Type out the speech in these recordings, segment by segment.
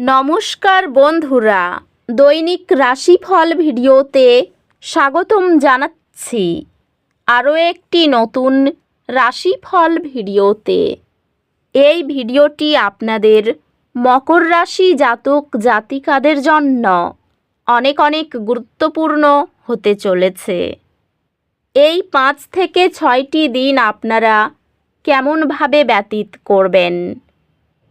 নমস্কার বন্ধুরা, দৈনিক রাশিফল ভিডিওতে স্বাগতম জানাচ্ছি আরও একটি নতুন রাশিফল ভিডিওতে। এই ভিডিওটি আপনাদের মকর রাশি জাতক জাতিকাদের জন্য অনেক অনেক গুরুত্বপূর্ণ হতে চলেছে। এই পাঁচ থেকে ছয়টি দিন আপনারা কেমনভাবে ব্যতীত করবেন?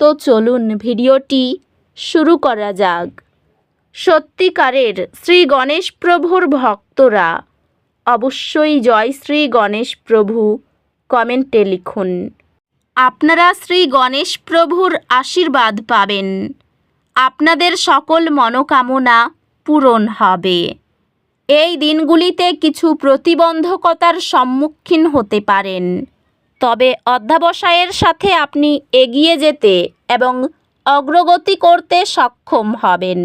তো চলুন ভিডিওটি শুরু করা যাক। সত্যিকারের শ্রী গণেশ প্রভুর ভক্তরা অবশ্যই জয় শ্রী গণেশ প্রভু কমেন্টে লিখুন। আপনারা শ্রী গণেশ প্রভুর আশীর্বাদ পাবেন। আপনাদের সকল মনোকামনা পূরণ হবে। এই দিনগুলিতে কিছু প্রতিবন্ধকতার সম্মুখীন হতে পারেন। তবে অধ্যাবসায়ের সাথে আপনি এগিয়ে যেতে এবং অগ্রগতি করতে সক্ষম হবেন।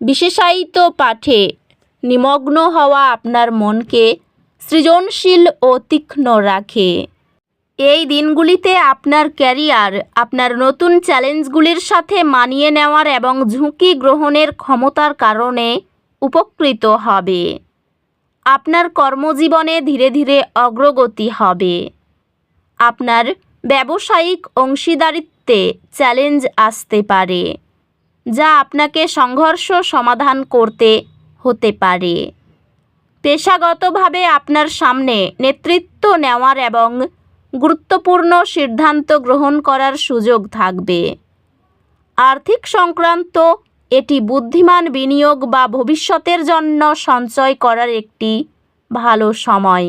বিশেষায়িত পাঠে নিমগ্ন হওয়া আপনার মনকে সৃজনশীল ও তীক্ষ্ণ রাখে। এই দিনগুলিতে আপনার ক্যারিয়ার, আপনার নতুন চ্যালেঞ্জগুলির সাথে মানিয়ে নেওয়ার এবং ঝুঁকি গ্রহণের ক্ষমতার কারণে উপকৃত হবে। আপনার কর্মজীবনে ধীরে ধীরে অগ্রগতি হবে। আপনার ব্যবসায়িক অংশীদারিত্বে চ্যালেঞ্জ আসতে পারে, যা আপনাকে সংঘর্ষ সমাধান করতে হতে পারে। পেশাগতভাবে আপনার সামনে নেতৃত্ব নেওয়ার এবং গুরুত্বপূর্ণ সিদ্ধান্ত গ্রহণ করার সুযোগ থাকবে। আর্থিক সংক্রান্ত এটি বুদ্ধিমান বিনিয়োগ বা ভবিষ্যতের জন্য সঞ্চয় করার একটি ভালো সময়।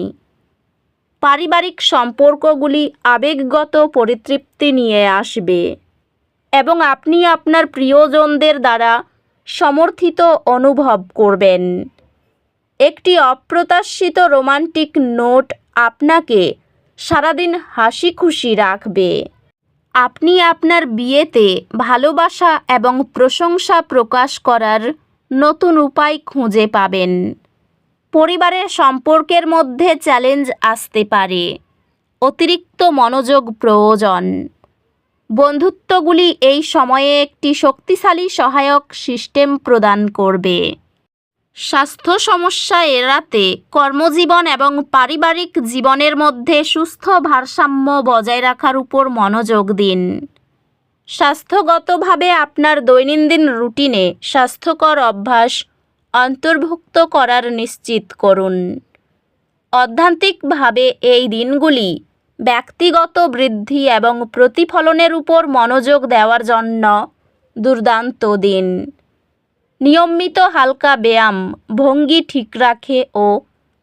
পারিবারিক সম্পর্কগুলি আবেগগত পরিতৃপ্তি নিয়ে আসবে এবং আপনি আপনার প্রিয়জনদের দ্বারা সমর্থিত অনুভব করবেন। একটি অপ্রত্যাশিত রোমান্টিক নোট আপনাকে সারাদিন হাসি খুশি রাখবে। আপনি আপনার বিয়েতে ভালোবাসা এবং প্রশংসা প্রকাশ করার নতুন উপায় খুঁজে পাবেন। পরিবারের সম্পর্কের মধ্যে চ্যালেঞ্জ আসতে পারে। অতিরিক্ত মনোযোগ প্রয়োজন। বন্ধুত্বগুলি এই সময়ে একটি শক্তিশালী সহায়ক সিস্টেম প্রদান করবে। স্বাস্থ্য সমস্যা এড়াতে কর্মজীবন এবং পারিবারিক জীবনের মধ্যে সুস্থ ভারসাম্য বজায় রাখার উপর মনোযোগ দিন। স্বাস্থ্যগতভাবে আপনার দৈনন্দিন রুটিনে স্বাস্থ্যকর অভ্যাস অন্তর্ভুক্ত করার নিশ্চিত করুন। অধ্যান্তিকভাবে এই দিনগুলি ব্যক্তিগত বৃদ্ধি এবং প্রতিফলনের উপর মনোযোগ দেওয়ার জন্য দুর্দান্ত দিন। নিয়মিত হালকা ব্যায়াম, ভঙ্গি ঠিক রাখে ও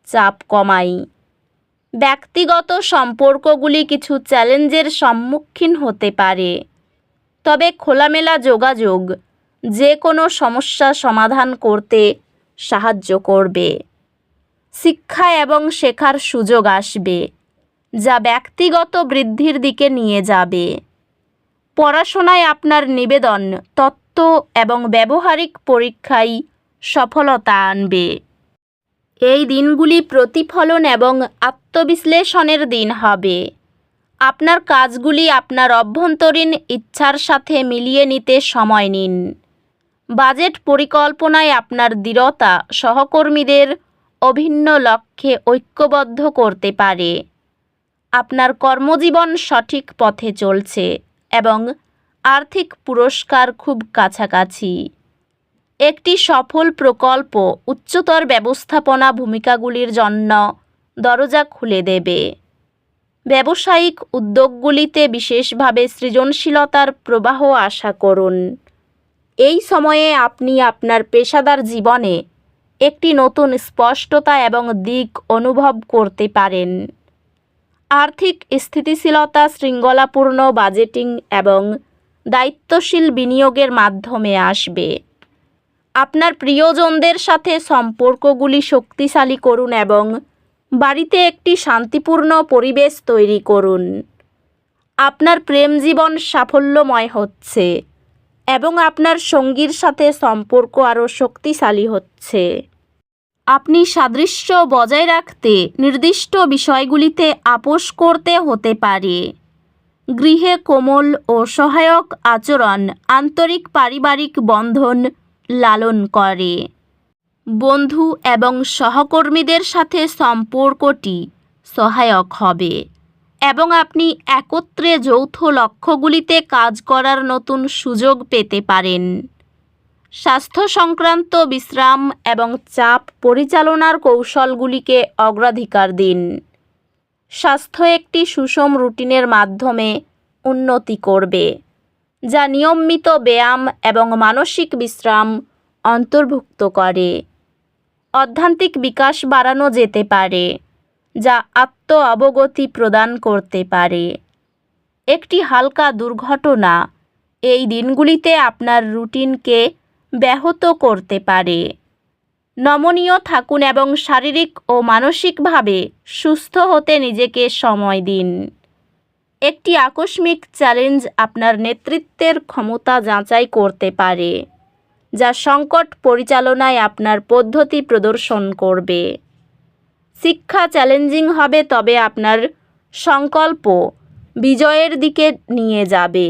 চাপ কমায় ব্যক্তিগত সম্পর্কগুলি কিছু চ্যালেঞ্জের সম্মুখীন হতে পারে। তবে খোলামেলা যোগাযোগ যে কোনো সমস্যা সমাধান করতে সাহায্য করবে। শিক্ষা এবং শেখার সুযোগ আসবে, যা ব্যক্তিগত বৃদ্ধির দিকে নিয়ে যাবে। পড়াশোনায় আপনার নিবেদন, তত্ত্ব এবং ব্যবহারিক পরীক্ষায় সফলতা আনবে। এই দিনগুলি প্রতিফলন এবং আত্মবিশ্লেষণের দিন হবে। আপনার কাজগুলি আপনার অভ্যন্তরীণ ইচ্ছার সাথে মিলিয়ে নিতে সময় নিন। বাজেট পরিকল্পনায় আপনার দৃঢ়তা সহকর্মীদের অভিন্ন লক্ষ্যে ঐক্যবদ্ধ করতে পারে। আপনার কর্মজীবন সঠিক পথে চলছে এবং আর্থিক পুরস্কার খুব কাছাকাছি। একটি সফল প্রকল্প উচ্চতর ব্যবস্থাপনা ভূমিকাগুলির জন্য দরজা খুলে দেবে। ব্যবসায়িক উদ্যোগগুলিতে বিশেষভাবে সৃজনশীলতার প্রবাহ আশা করুন। এই সময়ে আপনি আপনার পেশাদার জীবনে একটি নতুন স্পষ্টতা এবং দিক অনুভব করতে পারেন। আর্থিক স্থিতিশীলতা, শৃঙ্খলাপূর্ণ বাজেটিং এবং দায়িত্বশীল বিনিয়োগের মাধ্যমে আসবে। আপনার প্রিয়জনদের সাথে সম্পর্কগুলি শক্তিশালী করুন এবং বাড়িতে একটি শান্তিপূর্ণ পরিবেশ তৈরি করুন। আপনার প্রেম জীবন সাফল্যময় হচ্ছে। এবং আপনার সঙ্গীর সাথে সম্পর্ক আরও শক্তিশালী হচ্ছে। আপনি সাদৃশ্য বজায় রাখতে নির্দিষ্ট বিষয়গুলিতে আপোষ করতে হতে পারে। গৃহে কোমল ও সহায়ক আচরণ আন্তরিক পারিবারিক বন্ধন লালন করে। বন্ধু এবং সহকর্মীদের সাথে সম্পর্কটি সহায়ক হবে। এবং আপনি একত্রে যৌথ লক্ষ্যগুলিতে কাজ করার নতুন সুযোগ পেতে পারেন। স্বাস্থ্য সংক্রান্ত বিশ্রাম এবং চাপ পরিচালনার কৌশলগুলিকে অগ্রাধিকার দিন। স্বাস্থ্য একটি সুষম রুটিনের মাধ্যমে উন্নতি করবে, যা নিয়মিত ব্যায়াম এবং মানসিক বিশ্রাম অন্তর্ভুক্ত করে। অধ্যান্তিক বিকাশ বাড়ানো যেতে পারে। যা আত্ম অবগতি প্রদান করতে পারে। একটি হালকা দুর্ঘটনা এই দিনগুলিতে আপনার রুটিনকে ব্যাহত করতে পারে। নমনীয় থাকুন এবং শারীরিক ও মানসিকভাবে সুস্থ হতে নিজেকে সময় দিন। একটি আকস্মিক চ্যালেঞ্জ আপনার নেতৃত্বের ক্ষমতা যাচাই করতে পারে, যা সংকট পরিচালনায় আপনার পদ্ধতি প্রদর্শন করবে। শিক্ষা চ্যালেঞ্জিং হবে তবে আপনার সংকল্প বিজয়ের দিকে নিয়ে যাবে।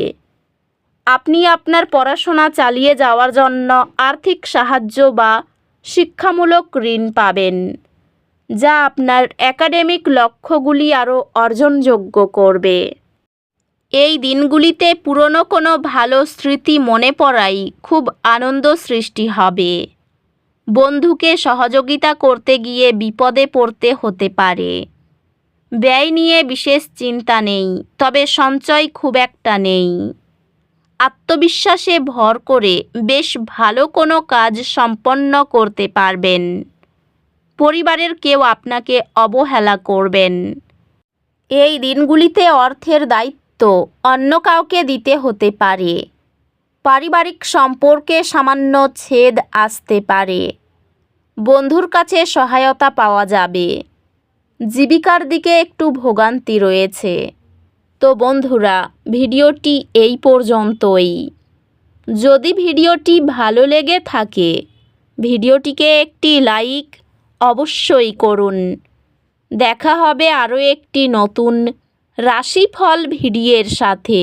আপনি আপনার পড়াশোনা চালিয়ে যাওয়ার জন্য আর্থিক সাহায্য বা শিক্ষামূলক ঋণ পাবেন, যা আপনার একাডেমিক লক্ষ্যগুলি আরও অর্জনযোগ্য করবে। এই দিনগুলিতে পুরনো কোনো ভালো স্মৃতি মনে পড়াই খুব আনন্দ সৃষ্টি হবে। বন্ধুকে সহযোগিতা করতে গিয়ে বিপদে পড়তে হতে পারে। ব্যয় নিয়ে বিশেষ চিন্তা নেই, তবে সঞ্চয় খুব একটা নেই। আত্মবিশ্বাসে ভর করে বেশ ভালো কোনো কাজ সম্পন্ন করতে পারবেন। পরিবারের কেউ আপনাকে অবহেলা করবেন। এই দিনগুলিতে অর্থের দায়িত্ব অন্য কাউকে দিতে হতে পারে। পারিবারিক সম্পর্কে সামান্য ছেদ আসতে পারে। বন্ধুর কাছে সহায়তা পাওয়া যাবে। জীবিকার দিকে একটু ভোগান্তি রয়েছে। তো বন্ধুরা, ভিডিওটি এই পর্যন্তই। যদি ভিডিওটি ভালো লেগে থাকে, ভিডিওটিকে একটি লাইক অবশ্যই করুন। দেখা হবে আরও একটি নতুন রাশিফল ভিডিওর সাথে।